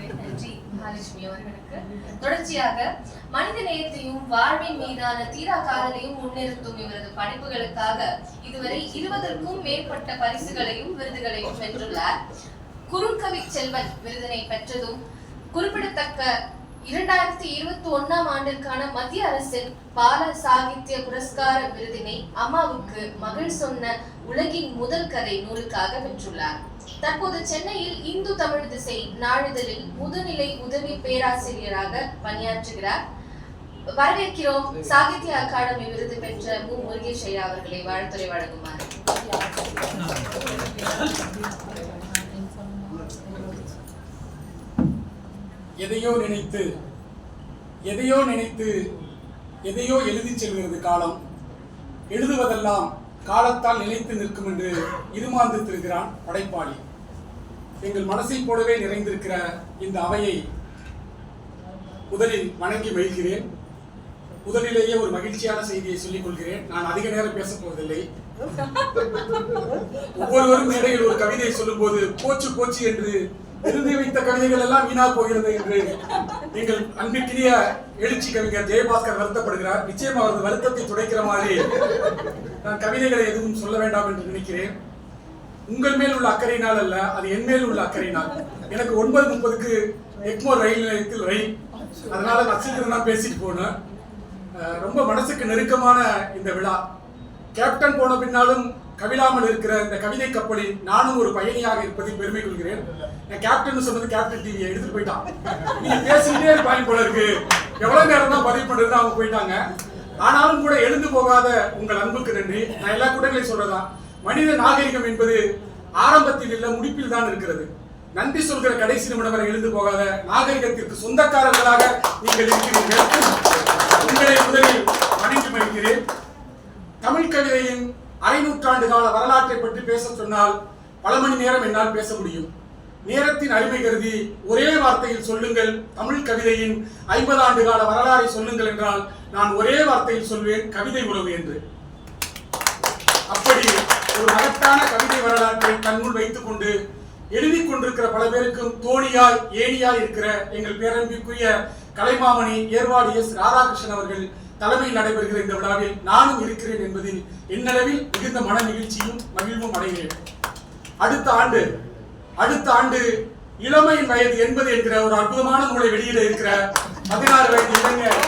நன்றி மகாலட்சுமி அவர்களுக்கு. தொடர்ச்சியாக மனித நேயத்தையும் வாழ்வின் மீதான தீரா காதலையும் முன்னிறுத்தும் இவரது படைப்புகளுக்காக இதுவரை இருபதற்கும் மேற்பட்ட பரிசுகளையும் விருதுகளையும் வென்றுள்ளார். குறுங்கவி செல்வன் விருதினை பெற்றதும் குறிப்பிடத்தக்க இரண்டாயிரத்தி இருபத்தி ஒன்னாம் ஆண்டிற்கான மத்திய அரசின் பால சாகித்ய புரஸ்கார விருதினை அம்மாவுக்கு மகள் சொன்ன உலகின் முதல் கதை நூலுக்காக பெற்றுள்ளார். தற்போது சென்னையில் இந்து தமிழ் திசை நாளிதழில் முதுநிலை உதவி பேராசிரியராக பணியாற்றுகிறார். வரவேற்கிறோம் சாகித்ய அகாடமி விருது பெற்ற மு. முருகேஷ் ஐயா அவர்களை வாழ்த்துறை வழங்குமாறு. எதையோ நினைத்து எதையோ நினைத்து எதையோ எழுதிச் செல்கிறது காலம். எழுதுவதெல்லாம் காலத்தால் நிலைத்து நிற்கும் என்று இருமாந்திருக்கிறான் படைப்பாளி. எங்கள் மனசை போலவே நிறைந்திருக்கிற இந்த அவையை முதலில் வணங்கி மகிழ்கிறேன். முதலிலேயே ஒரு மகிழ்ச்சியான செய்தியை சொல்லிக் கொள்கிறேன். நான் அதிக நேரம் பேசப்போவதில்லை ஒவ்வொருவரும் மேடையில் ஒரு கவிதை சொல்லும்போது போச்சு போச்சு என்று எழுதி வைத்த கவிதைகள் எல்லாம் வீணா போகிறது என்று எங்கள் அன்பிற்கினிய எழுச்சி கவிஞர் ஜெயபாஸ்கர் வருத்தப்படுகிறார். நிச்சயம் அவரது வருத்தத்தை துடைக்கிற மாதிரி நான் கவிதைகளை எதுவும் சொல்ல வேண்டாம் என்று நினைக்கிறேன். உங்கள் மேல் உள்ள அக்கறையினால் அல்ல அது என் மேல் உள்ள அக்கறையினால். எனக்கு ஒன்பது முப்பதுக்கு எக்மோர் ரயில் நிலையத்தில் ரயில். அதனால நான் சீக்கிரம் தான் பேசிட்டு போனேன் ரொம்ப மனசுக்கு நெருக்கமான இந்த விழா. கேப்டன் போன பின்னாலும் கவிழாமல் இருக்கிற இந்த கவிதை கப்பலில் நானும் ஒரு பயணியாக இருப்பதில் பெருமை கொள்கிறேன். நான் கேப்டன் சொன்னது கேப்டன் டிவியை எடுத்துட்டு போயிட்டான். நீங்க பேசிக்கிட்டே இருப்பாங்க போல இருக்கு. எவ்வளவு நேரம் தான் பதிவு பண்றது அவங்க போயிட்டாங்க. ஆனாலும் கூட எழுந்து போகாத உங்கள் அன்புக்கு நன்றி. நான் எல்லா கூட்டங்களையும் சொல்றதா மனித நாகரிகம் என்பது ஆரம்பத்தில் இல்லை முடிப்பில் தான் இருக்கிறது. நன்றி சொல்கிற கடைசி நிமிடம் வரை எழுந்து போகாத நாகரிகத்திற்கு சொந்தக்காரர்களாக நீங்கள் இருக்கிறீர்கள். உங்களை முதலில் வணங்கி மகிழ்கிறேன். தமிழ் கவிதையின் அரை நூற்றாண்டு கால வரலாற்றை பற்றி பேச சொன்னால் பல மணி நேரம் என்னால் பேச முடியும். நேரத்தின் அருமை கருதி ஒரே வார்த்தையில் சொல்லுங்கள். தமிழ் கவிதையின் ஐம்பது ஆண்டு கால வரலாறை சொல்லுங்கள் என்றால் நான் ஒரே வார்த்தையில் சொல்வேன் கவிதை உறவு என்று. அப்படி ஒரு மகத்தான கவிதை வரலாற்றை தன்னுள் வைத்துக் கொண்டு எழுதிக் கொண்டிருக்கிற பல பேருக்கும் தோணியாய் ஏணியாய் இருக்கிற எங்கள் பேரன்பிற்குரிய கலைமாமணி ஏர்வாடி எஸ் ராதாகிருஷ்ணன் அவர்கள் தலைமையில் நடைபெறுகிற இந்த விழாவில் நானும் இருக்கிறேன் என்பதில் என்னளவில் மிகுந்த மன நிகழ்ச்சியும் மகிழ்வும் அடைகிறேன். அடுத்த ஆண்டு அடுத்த ஆண்டு இளமையின் வயது என்பது என்கிற ஒரு அற்புதமான நூலை வெளியிட இருக்கிற பதினாறு வயது இளைஞர்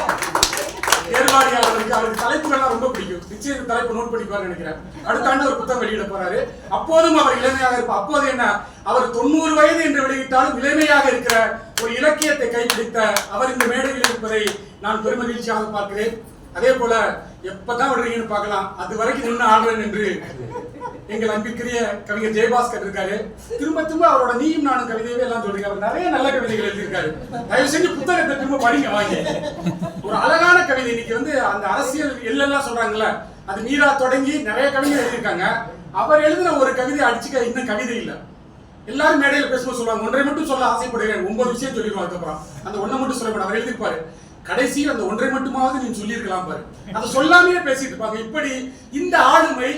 ஏற்பாடியாளருக்கு அவருக்கு தலைப்புகள்லாம் ரொம்ப பிடிக்கும். நிச்சயம் இந்த தலைப்பு நோட் பண்ணிப்பாரு நினைக்கிறேன். அடுத்த ஆண்டு ஒரு புத்தகம் வெளியிட போறாரு. அப்போதும் அவர் இளமையாக இருப்பார் அப்போது என்ன? அவர் தொண்ணூறு வயது என்று வெளியிட்டாலும் இளமையாக இருக்கிற ஒரு இலக்கியத்தை கைப்பிடித்த அவர் இந்த மேடையில் இருப்பதை நான் பெருமகிழ்ச்சியாக பார்க்கிறேன். அதே போல எப்பதான் விடுறீங்கன்னு பார்க்கலாம். அது வரைக்கும் நின்று ஆடுறேன் என்று எங்கள் அன்பிற்குரிய கவிஞர் ஜெயபாஸ்கர் இருக்காரு. திரும்ப திரும்ப அவரோட நீயும் நானும் கவிதையவே எல்லாம் சொல்றீங்க. அவர் நிறைய நல்ல கவிதைகள் எழுதியிருக்காரு. தயவு செஞ்சு புத்தகத்தை திரும்ப படிங்க வாங்கி. ஒரு அழகான கவிதை இன்னைக்கு வந்து அந்த அரசியல் எல்லாம் சொல்றாங்கல்ல அது நீரா தொடங்கி நிறைய கவிதை எழுதியிருக்காங்க. அவர் எழுதின ஒரு கவிதை அடிச்சுக்க இன்னும் கவிதை இல்லை. எல்லாரும் மேடையில் பேசும்போது சொல்லுவாங்க ஒன்றை மட்டும் சொல்ல ஆசைப்படுகிறேன். ஒன்பது விஷயம் சொல்லிடுவாங்க அதுக்கப்புறம். அந்த ஒன்றை மட்டும் சொல்ல அவர் எழுதிப்பாரு கடைசியில் அந்த ஒன்றை மட்டுமாவது நீ சொல்லியிருக்கலாம் பாரு. அதை சொல்லாமையே பேசிட்டு இருப்பாங்க. இப்படி இந்த ஆளுமை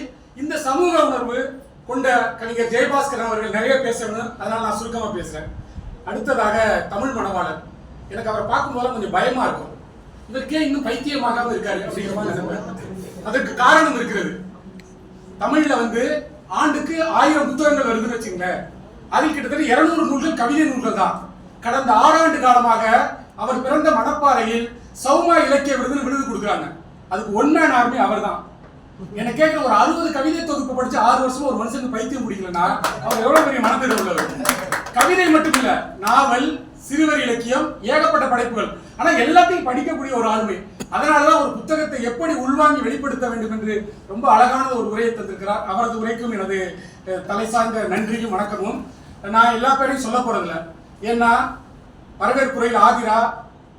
இந்த சமூக உணர்வு கொண்ட கவிஞர் ஜெயபாஸ்கர் அவர்கள் நிறைய பேசணும். அதனால் நான் சுருக்கமாக பேசுகிறேன் அடுத்ததாக தமிழ் மணவாளர் எனக்கு அவரை பார்க்கும்போது கொஞ்சம் பயமாக இருக்கும். இவருக்கே இன்னும் பைத்தியமாக இருக்காரு அப்படிங்கிற மாதிரி அதற்கு காரணம் இருக்கிறது. தமிழில் வந்து ஆண்டுக்கு ஆயிரம் புத்தகங்கள் வருதுன்னு வச்சுங்களேன் அதில் கிட்டத்தட்ட இருநூறு நூல்கள் கவிதை நூல்கள் தான். கடந்த ஆறாண்டு காலமாக அவர் பிறந்த மணப்பாறையில் சௌமா இலக்கிய விருதுன்னு விருது கொடுக்குறாங்க. அதுக்கு ஒன்மேன் ஆர்மி அவர் தான் என்ன கேட்க ஒரு அறுபது கவிதை தொகுப்பு படிச்சு ஆறு வருஷமா ஒரு மனுஷனுக்கு பைத்தியம் பிடிக்கலன்னா அவர் எவ்வளவு பெரிய மனதில் உள்ளவர்? கவிதை மட்டும் இல்ல நாவல் சிறுவர் இலக்கியம் ஏகப்பட்ட படைப்புகள். ஆனா எல்லாத்தையும் படிக்கக்கூடிய ஒரு ஆளுமை. அதனாலதான் ஒரு புத்தகத்தை எப்படி உள்வாங்கி வெளிப்படுத்த வேண்டும் என்று ரொம்ப அழகான ஒரு உரையை தந்திருக்கிறார். அவரது உரைக்கும் எனது தலை சார்ந்த நன்றியும் வணக்கமும். நான் எல்லா பேரையும் சொல்ல போறதில்ல. ஏன்னா வரவேற்புரையில் ஆதிரா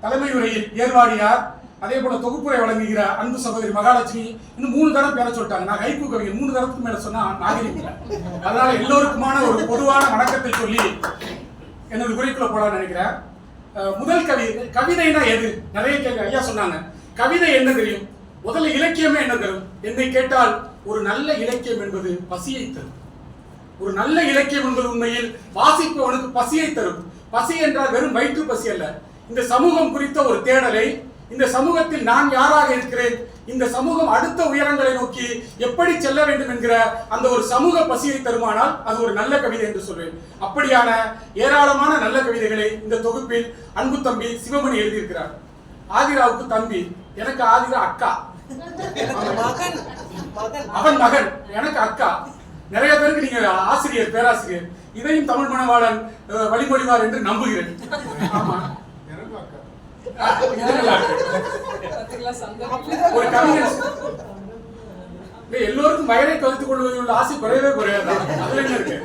தலைமை உரையில் ஏர்வாடியார் அதே போல தொகுப்புரை வழங்குகிற அன்பு சகோதரி மகாலட்சுமி இன்னும் மூணு தரம் பேர சொல்லிட்டாங்க. நான் கைப்பு கவிஞர். மூணு தரத்துக்கு மேல சொன்னா நாகரிகம் அதனால எல்லோருக்குமான ஒரு பொதுவான வணக்கத்தை சொல்லி என்னோட குறிக்குள்ள போலாம்னு நினைக்கிறேன். முதல் கவி கவிதைனா எது? நிறைய கேள்வி ஐயா சொன்னாங்க. கவிதை என்ன தெரியும்? முதல்ல இலக்கியமே என்ன தரும்? என்னை கேட்டால் ஒரு நல்ல இலக்கியம் என்பது பசியை தரும். ஒரு நல்ல இலக்கியம் என்பது உண்மையில் வாசிப்பவனுக்கு பசியை தரும். பசி என்றால் வெறும் வயிற்று பசி அல்ல. இந்த சமூகம் குறித்த ஒரு தேடலை இந்த சமூகத்தில் நான் யாராக இருக்கிறேன்? இந்த சமூகம் அடுத்த உயரங்களை நோக்கி எப்படி செல்ல வேண்டும் என்கிற அந்த ஒரு சமூக பசியை தருமானால் அது ஒரு நல்ல கவிதை என்று சொல்வேன். அப்படியான ஏராளமான நல்ல கவிதைகளை இந்த தொகுப்பில் அன்பு தம்பி சிவமணி எழுதியிருக்கிறார். ஆதிராவுக்கு தம்பி எனக்கு ஆதிரா அக்கா. அவன் மகன் எனக்கு அக்கா. நிறைய பேருக்கு நீங்க ஆசிரியர் பேராசிரியர். இதையும் தமிழ் மணவாளன் வழிமொழிவார் என்று நம்புகிறேன். ஆமா அஹ், இது நல்லா இருக்கு. ஒரு எல்லோருக்கும் வயலை கவித்துக் கொள்வதில் உள்ள ஆசை குறையவே குறையாதான் அதுல என்ன இருக்கு?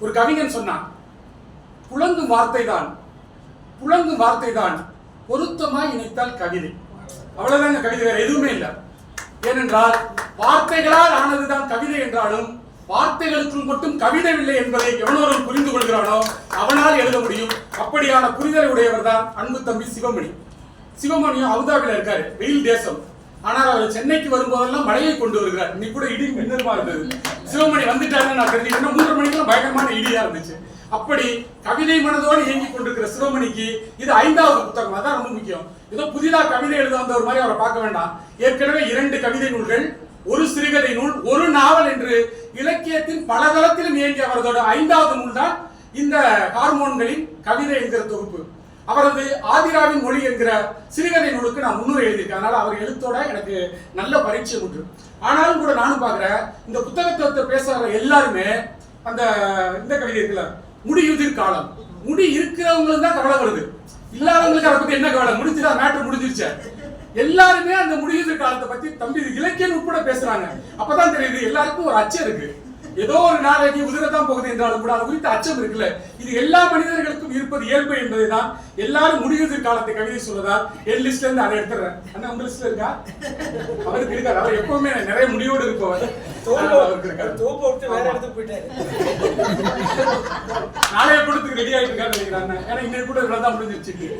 ஒரு கவிஞன் சொன்னான் புலங்கும் வார்த்தை தான் புலங்கும் வார்த்தை தான் பொருத்தமாய் இணைத்தால் கவிதை. அவ்வளவுதான் கவிதை வேற எதுவுமே இல்லை. ஏனென்றால் வார்த்தைகளால் ஆனதுதான் கவிதை என்றாலும் வார்த்தைகளுக்கும் மட்டும் கவிதை இல்லை என்பதை எவனொருவன் புரிந்து கொள்கிறானோ அவனால் எழுத முடியும். அப்படியான புரிதலை உடையவர் தான் அன்பு தம்பி சிவமணி. சிவமணியும் அபுதாபில இருக்காரு வெயில் தேசம். ஆனால் அவர் சென்னைக்கு வரும்போதெல்லாம் மழையை கொண்டு வருகிறார். இன்னைக்கு கூட இடி மின்னலுமா இருந்தது. சிவமணி வந்துட்டாருன்னு நான் தெரிஞ்சுக்கிட்டேன். மூன்று மணிக்கெல்லாம் பயங்கரமான இடியா இருந்துச்சு. அப்படி கவிதை மனதோடு இயங்கி கொண்டிருக்கிற சிவமணிக்கு இது ஐந்தாவது புத்தகம். அதான் ரொம்ப முக்கியம். ஏதோ புதிதா கவிதை எழுத வந்தவர் மாதிரி அவரை பார்க்க வேண்டாம். ஏற்கனவே இரண்டு கவிதை நூல்கள் ஒரு சிறுகதை நூல் ஒரு நாவல் என்று இலக்கியத்தின் பல தளத்திலும் இயங்கிய அவரதோட ஐந்தாவது நூல் தான் இந்த ஹார்மோன்களின் கவிதை என்கிற தொகுப்பு. அவரது ஆதிராவின் மொழி என்கிற சிறுகதை நூலுக்கு நான் முன்னுரை எழுதியிருக்கேன். அதனால அவர் எழுத்தோட எனக்கு நல்ல பரீட்சை உண்டு. ஆனாலும் கூட நானும் பார்க்குறேன் இந்த புத்தகத்தை பேசுகிற எல்லாருமே அந்த இந்த கவிதை இருக்குல்ல முடியுதிர் காலம். முடி இருக்கிறவங்களுக்கு தான் கவலை வருது. இல்லாதவங்களுக்கு அதை பத்தி என்ன கவலை? முடிஞ்சுதா? மேட்டர் முடிஞ்சிருச்சு? எல்லாருமே அந்த முடியுதிர் காலத்தை பத்தி தம்பி இலக்கியம் உட்பட பேசுறாங்க. அப்பதான் தெரியுது எல்லாருக்கும் ஒரு அச்சம் இருக்கு. ஏதோ ஒரு நாளைக்கு உதிரத்தான் போகுது என்றாலும் கூட அது குறித்த அச்சம் இருக்குல்ல. இது எல்லா மனிதர்களுக்கும் இருப்பது இயல்பு என்பதை தான் எல்லாரும் முடியுதிர் காலத்தை கவிதை சொல்வதால் என் லிஸ்ட்ல இருந்து அதை எடுத்துறேன் அண்ணா உங்க லிஸ்ட்ல இருக்கா? அவருக்கு இருக்காரு. அவர் எப்பவுமே நிறைய முடிவோடு இருப்பவர். நாளைய படத்துக்கு ரெடி ஆயிட்டு இருக்காரு நினைக்கிறாங்க ஏன்னா இன்னைக்கு கூட இவ்வளவு தான் முடிஞ்சிருச்சு.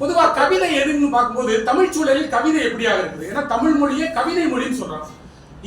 பொதுவா கவிதை எதுன்னு பார்க்கும்போது தமிழ் சூழலில் கவிதை எப்படியாக இருக்குது? ஏன்னா தமிழ் மொழியே கவிதை மொழின்னு சொல்றாங்க.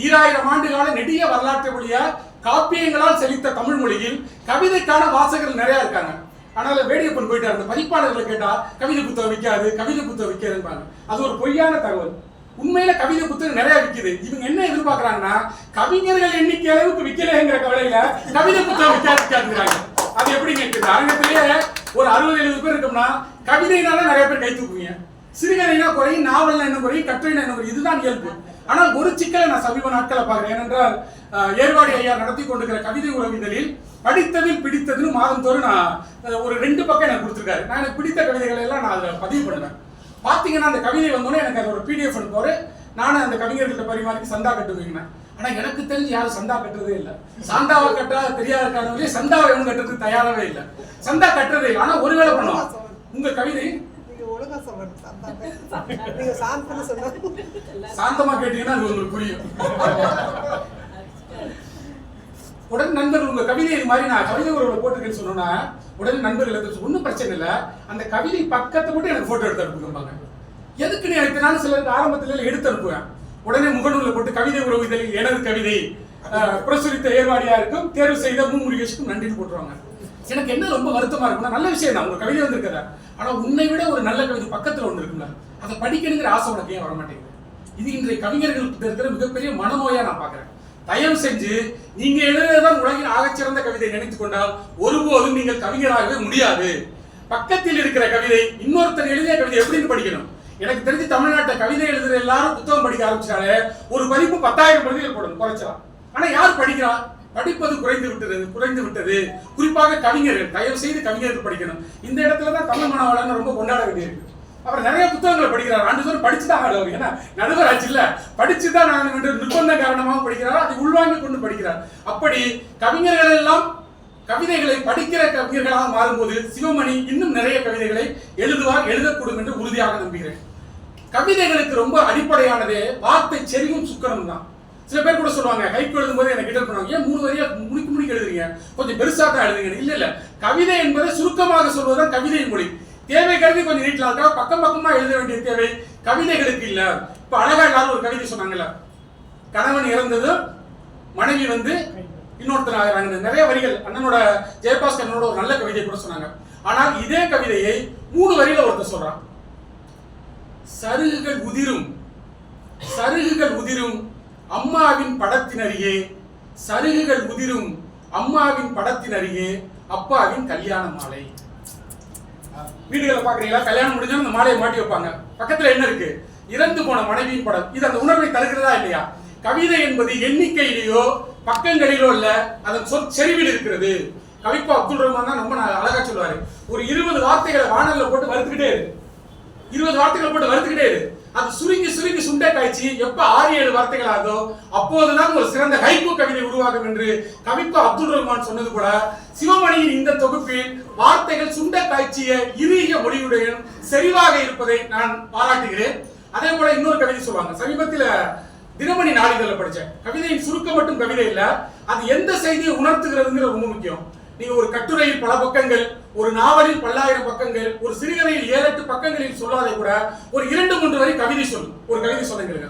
ஈராயிரம் ஆண்டு கால நெடிய வரலாற்று மொழியா காப்பியங்களால் செழித்த தமிழ் மொழியில் கவிதைக்கான வாசகர்கள் நிறையா இருக்காங்க. ஆனால் வேடியப்பன் போயிட்டார். அந்த பதிப்பாளர்களை கேட்டால் கவிதை புத்தகம் விற்காது கவிதை புத்தகம் விற்காதுன்னு அது ஒரு பொய்யான தகவல். உண்மையில கவிதை புத்தகம் நிறைய விக்குது. இவங்க என்ன எதிர்பார்க்கறாங்கன்னா கவிஞர்கள் எண்ணிக்கை அளவுக்கு விற்கலைங்கிற கவலையில கவிதை புத்தகம் விற்காது விற்காதுங்கிறாங்க அது எப்படி கேட்குது அரங்கத்திலேயே ஒரு அறுபது எழுபது பேர் இருக்கோம்னா கவிதைனால நிறைய பேர் கை தூக்குவீங்க. சிறுகதைனா குறையும் நாவல் என்ன குறையும் கட்டுரைனா என்ன குறையும் இதுதான் இயல்பு. ஆனால் ஒரு சிக்கலை நான் சமீப நாட்களை பார்க்கிறேன் ஏனென்றால் ஏர்வாடி ஐயா நடத்தி கொண்டிருக்கிற கவிதை உறவினரில் படித்ததில் பிடித்ததுன்னு மாதந்தோறும் நான் ஒரு ரெண்டு பக்கம் எனக்கு கொடுத்துருக்காரு. நான் எனக்கு பிடித்த கவிதைகளை எல்லாம் நான் அதில் பதிவு பண்ணுவேன். பார்த்தீங்கன்னா அந்த கவிதை வந்தோடனே எனக்கு அதோட பிடிஎஃப் அனுப்புவார். நானும் அந்த கவிஞர்கள்ட்ட பரிமாறி சந்தா கட்டுவீங்க ஆனால் எனக்கு தெரிஞ்சு யாரும் சந்தா கட்டுறதே இல்லை. சந்தாவை கட்டா தெரியாத இருக்கானவங்களே சந்தாவை எவனும் கட்டுறதுக்கு தயாராகவே இல்லை. சந்தா கட்டுறதே இல்லை. ஆனால் ஒருவேளை பண்ணுவான். உங்க கவிதை? சாந்தமா கேட்டீங்கன்னா உங்களுக்கு புரியும். உடனே நண்பர்கள் உங்க கவிதை இது மாதிரி நான் கவிதை உறவுல போட்டிருக்கேன்னு சொன்னோன்னா உடனே நண்பர்கள் எடுத்து ஒன்றும் பிரச்சனை இல்லை. அந்த கவிதை பக்கத்தை மட்டும் எனக்கு போட்டோ எடுத்து அனுப்புங்கம்பாங்க எதுக்கு நீ எடுத்து நான் சிலருக்கு ஆரம்பத்துல எடுத்து அனுப்புவேன். உடனே முகநூல்ல போட்டு கவிதை உறவு இதழில் எனது கவிதை பிரசுரித்த ஏர்வாடியா இருக்கும் தேர்வு செய்த மு. முருகேஷுக்கும் நன்றின்னு போட்டுருவாங்க. எனக்கு என்ன ரொம்ப வருத்தமா இருக்கும்னா நல்ல விஷயம் தான். உங்க கவிதை வந்திருக்கதா ஆனா உன்னை விட ஒரு நல்ல கவிதை பக்கத்துல ஒண்ணு இருக்குல்ல அதை படிக்கணுங்கிற ஆசை உனக்கு ஏன் வர மாட்டேங்குது இது இன்றைய கவிஞர்களுக்கு இருக்கிற மிகப்பெரிய மனநோயா நான் பாக்குறேன் தயவு செஞ்சு நீங்க எழுதுறதுதான் உலகின் ஆகச்சிறந்த கவிதை நினைத்துக் கொண்டால் ஒருபோதும் நீங்கள் கவிஞராகவே முடியாது. பக்கத்தில் இருக்கிற கவிதை இன்னொருத்தர் எழுதிய கவிதை எப்படின்னு படிக்கணும். எனக்கு தெரிஞ்சு தமிழ்நாட்டை கவிதை எழுதுற எல்லாரும் புத்தகம் படிக்க ஆரம்பிச்சாலே ஒரு பதிப்பு பத்தாயிரம் பிரதிகள் போடணும் குறைச்சலாம் ஆனா யார் படிக்கிறா? படிப்பது குறைந்து விட்டது குறைந்து விட்டது. குறிப்பாக கவிஞர்கள் தயவு செய்து கவிஞர்கள் படிக்கணும். இந்த இடத்துல தான் தமிழ் மாணவர்கள் ரொம்ப கொண்டாட வேண்டியிருக்கு. அவர் நிறைய புத்தகங்களை படிக்கிறார். ஆண்டுதோறும் படிச்சு தான் ஆடுவார். ஏன்னா நடுவர் ஆச்சு இல்ல. படிச்சு தான் நான் என்று நிர்பந்த காரணமாக படிக்கிறார். அதை உள்வாங்கி கொண்டு படிக்கிறார். அப்படி கவிஞர்கள் எல்லாம் கவிதைகளை படிக்கிற கவிஞர்களாக மாறும்போது சிவமணி இன்னும் நிறைய கவிதைகளை எழுதுவார் எழுதக்கூடும் என்று உறுதியாக நம்புகிறேன். கவிதைகளுக்கு ரொம்ப அடிப்படையானதே வார்த்தை செறிவும் சுக்கரம் தான். சில பேர் கூட சொல்லுவாங்க ஹைப் எழுதும் போது எனக்கு கிண்டல் பண்ணுவாங்க. ஏன் மூணு வரியா முடிக்க முடிக்க எழுதுறீங்க? கொஞ்சம் பெருசா தான் எழுதுங்க இல்ல இல்ல. கவிதை என்பதை சுருக்கமாக சொல்வதுதான் கவிதையின் மொழி. தேவை கருதி கொஞ்சம் நீட்டில் இருக்கா பக்கம் பக்கமா எழுத வேண்டிய தேவை கவிதைகளுக்கு இல்ல. இப்ப அழகா எல்லாரும் ஒரு கவிதை சொன்னாங்கல்ல. கணவன் இறந்ததும் மனைவி வந்து இன்னொருத்தர் ஆகிறாங்க. நிறைய வரிகள் அண்ணனோட ஜெயபாஸ்கரனோட ஒரு நல்ல கவிதை கூட சொன்னாங்க. ஆனால் இதே கவிதையை மூணு வரியில ஒருத்தர் சொல்றான். சருகுகள் உதிரும். சருகுகள் உதிரும். அம்மாவின் படத்தினருகே சருகுகள் உதிரும் அம்மாவின் படத்தினருகே அப்பாவின் கல்யாண மாலை. வீடுகளை பாக்குறீங்களா கல்யாணம் முடிஞ்சா அந்த மாலையை மாட்டி வைப்பாங்க. பக்கத்துல என்ன இருக்கு? இறந்து போன மனைவியின் படம். இது அந்த உணர்வை தருகிறதா இல்லையா? கவிதை என்பது எண்ணிக்கையிலேயோ பக்கங்களிலோ இல்ல அதன் சொற்செறிவில் இருக்கிறது. கவிப்பா அப்துல் ரஹ்மான் தான் ரொம்ப நா- அழகா சொல்லுவாரு. ஒரு இருபது வார்த்தைகளை வானல்ல போட்டு வறுத்துக்கிட்டே இரு. இருபது வார்த்தைகளை போட்டு வறுத்துக்கிட்டே இரு. அது சுருங்கி சுருங்கி சுண்டை காய்ச்சி எப்ப ஆறு ஏழு வார்த்தைகள் ஆகும் அப்போதுதான் ஒரு சிறந்த ஹைப்போ கவிதை உருவாகும் என்று கவிப்பா அப்துல் ரஹ்மான் சொன்னது கூட சிவமணியின் இந்த தொகுப்பில் வார்த்தைகள் சுண்ட காய்ச்சிய இறுகிய மொழியுடன் செறிவாக இருப்பதை நான் பாராட்டுகிறேன். அதே போல இன்னொரு கவிதை சொல்லுவாங்க. சமீபத்தில் தினமணி நாளிதழில் படிச்சேன். கவிதையின் சுருக்கம் மட்டும் கவிதை இல்ல அது எந்த செய்தியை உணர்த்துகிறதுங்கிறது ரொம்ப முக்கியம். நீங்க ஒரு கட்டுரையில் பல பக்கங்கள் ஒரு நாவலில் பல்லாயிரம் பக்கங்கள் ஒரு சிறுகதையில் ஏழு எட்டு பக்கங்களில் சொல்லாதே கூட ஒரு இரண்டு மூன்று வரை கவிதை சொல்லு ஒரு கவிதை சொல்லுங்க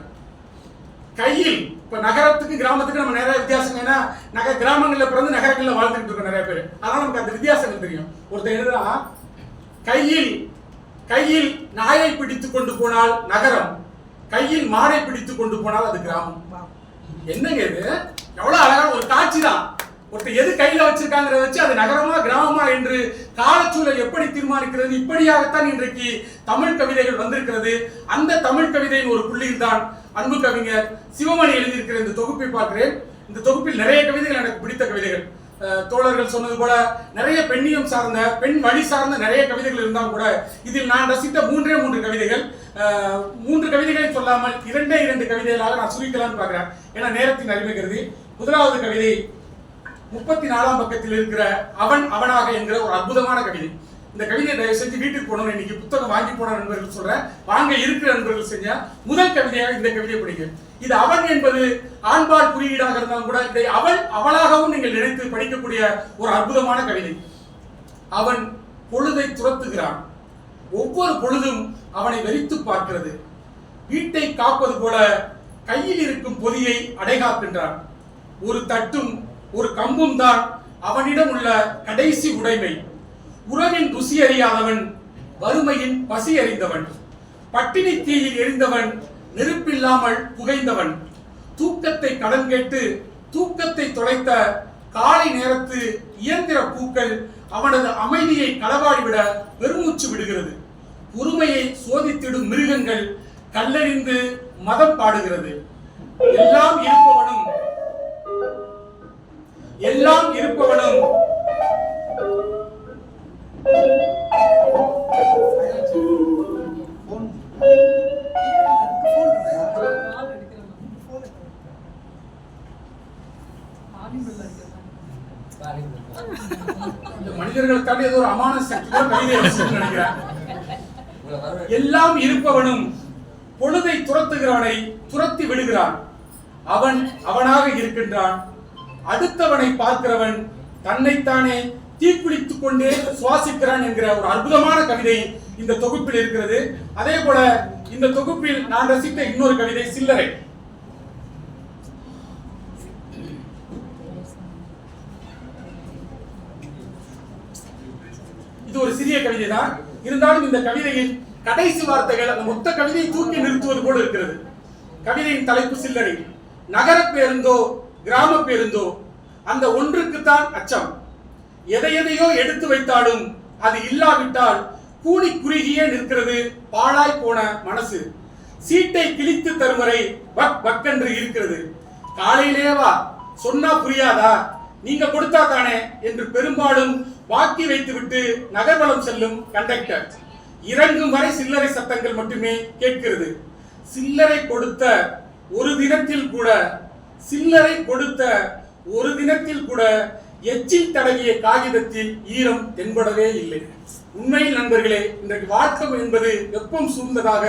கையில் இப்ப நகரத்துக்கு கிராமத்துக்கு நம்ம நிறைய வித்தியாசம். ஏன்னா நகர கிராமங்கள்ல பிறந்து நகரங்கள்ல வாழ்ந்துட்டு இருக்கோம் நிறைய பேர். அதனால நமக்கு அந்த வித்தியாசங்கள் தெரியும். ஒருத்தர் எழுதுறான் கையில் கையில் நாயை பிடித்து கொண்டு போனால் நகரம் கையில் மாடை பிடித்து கொண்டு போனால் அது கிராமம். என்னங்க இது? எவ்வளவு அழகான ஒரு காட்சி தான். ஒருத்தர் எது கையில வச்சிருக்காங்கிறத வச்சு அது நகரமா கிராமமா என்று காலச்சூழல் எப்படி தீர்மானிக்கிறது? இப்படியாகத்தான் இன்றைக்கு தமிழ் கவிதைகள் வந்திருக்கிறது. அந்த தமிழ் கவிதையின் ஒரு புள்ளியில் தான் அன்பு கவிஞர் சிவமணி எழுதியிருக்கிற இந்த தொகுப்பை பார்க்கிறேன். இந்த தொகுப்பில் நிறைய கவிதைகள் எனக்கு பிடித்த கவிதைகள். தோழர்கள் சொன்னது போல நிறைய பெண்ணியம் சார்ந்த பெண் வழி சார்ந்த நிறைய கவிதைகள் இருந்தாலும் கூட இதில் நான் ரசித்த மூன்றே மூன்று கவிதைகள். மூன்று கவிதைகளை சொல்லாமல் இரண்டே இரண்டு கவிதைகளாக நான் சுருக்கலாம்னு பார்க்கிறேன். ஏன்னா நேரத்தின் அருமை கருதி. முதலாவது கவிதை முப்பத்தி நாலாம் பக்கத்தில் இருக்கிற அவன் அவனாக என்கிற ஒரு அற்புதமான கவிதை. இந்த கவிதையை தயவு செஞ்சு வீட்டுக்கு போனோம் இன்னைக்கு புத்தகம் வாங்கி போன நண்பர்கள் சொல்றேன். வாங்க இருக்கிற நண்பர்கள் செஞ்ச முதல் கவிதையாக இந்த கவிதையை படிங்க. இது அவன் என்பது ஆண்பால் குறியீடாக இருந்தாலும் கூட இதை அவள் அவளாகவும் நீங்கள் நினைத்து படிக்கக்கூடிய ஒரு அற்புதமான கவிதை. அவன் பொழுதை துரத்துகிறான். ஒவ்வொரு பொழுதும் அவனை வெறித்து பார்க்கிறது. வீட்டை காப்பது போல கையில் இருக்கும் பொதியை அடைகாக்கின்றான். ஒரு தட்டும் ஒரு கம்பும் தான் அவனிடம் உள்ள கடைசி உடைமை. உறவின் ருசி அறியாதவன் வறுமையின் பசி அறிந்தவன். பட்டினி தீயில் எரிந்தவன் நெருப்பில்லாமல் புகைந்தவன். தூக்கத்தை கடன் கேட்டு தூக்கத்தை தொலைத்த காலை நேரத்து இயந்திர பூக்கள் அவனது அமைதியை களவாடிவிட பெருமூச்சு விடுகிறது. பொறுமையை சோதித்திடும் மிருகங்கள் கல்லறிந்து மதம் பாடுகிறது. எல்லாம் இருப்பவனும் எல்லாம் இருப்பவனும். இந்த மனிதர்களை தாண்டி ஏதோ ஒரு அமான சக்தி கூட நினைக்கிறேன். எல்லாம் இருப்பவனும் பொழுதை துரத்துகிறவனை துரத்தி விடுகிறான். அவன் அவனாக இருக்கின்றான். அடுத்தவனை பார்க்கிறவன் தன்னைத்தானே தீக்குளித்துக் கொண்டே சுவாசிக்கிறான் என்கிற ஒரு அற்புதமான கவிதை இந்த தொகுப்பில் இருக்கிறது. அதே போல இந்த தொகுப்பில் நான் ரசித்த இன்னொரு கவிதை சில்லறை. இது ஒரு சிறிய கவிதை தான் இருந்தாலும் இந்த கவிதையில் கடைசி வார்த்தைகள் அந்த மொத்த கவிதையை தூக்கி நிறுத்துவது போல இருக்கிறது. கவிதையின் தலைப்பு சில்லறை. நகர பேருந்தோ கிராம பேருந்தோ அந்த ஒன்றுக்குத்தான் அச்சம். எதை எதையோ எடுத்து வைத்தாலும் அது இல்லாவிட்டால் கூடி குறுகியே நிற்கிறது பாழாய் போன மனசு. சீட்டை கிழித்து தரும் வரை வக் பக்கென்று இருக்கிறது. காலையிலே வா சொன்னா புரியாதா? நீங்க கொடுத்தா தானே என்று பெரும்பாலும் வாக்கி வைத்துவிட்டு நகர்வலம் செல்லும் கண்டக்டர். இறங்கும் வரை சில்லறை சத்தங்கள் மட்டுமே கேட்கிறது. சில்லறை கொடுத்த ஒரு தினத்தில் கூட சில்லரை கொடுத்த ஒரு தினத்தில் கூட எச்சில் தடவிய காகிதத்தில் ஈரம் தென்படவே இல்லை. உண்மையில் நண்பர்களே இன்றைக்கு வாழ்க்கை என்பது வெப்பம் சூழ்ந்ததாக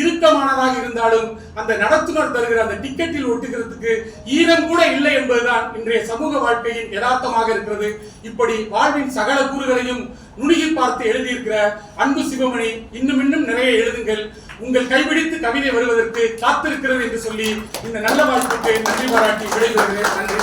இறுக்கமானதாக இருந்தாலும் அந்த நடத்துனர் தருகிற அந்த டிக்கெட்டில் ஒட்டுகிறதுக்கு ஈரம் கூட இல்லை என்பதுதான் இன்றைய சமூக வாழ்க்கையின் யதார்த்தமாக இருக்கிறது. இப்படி வாழ்வின் சகல கூறுகளையும் நுணுகி பார்த்து எழுதியிருக்கிற அன்பு சிவமணி இன்னும் இன்னும் நிறைய எழுதுங்கள். உங்கள் கைபிடித்து கவிதை வருவதற்கு காத்திருக்கிறது என்று சொல்லி இந்த நல்ல வாய்ப்புக்கு நன்றி பாராட்டி விடைபெறுகிறேன். நன்றி.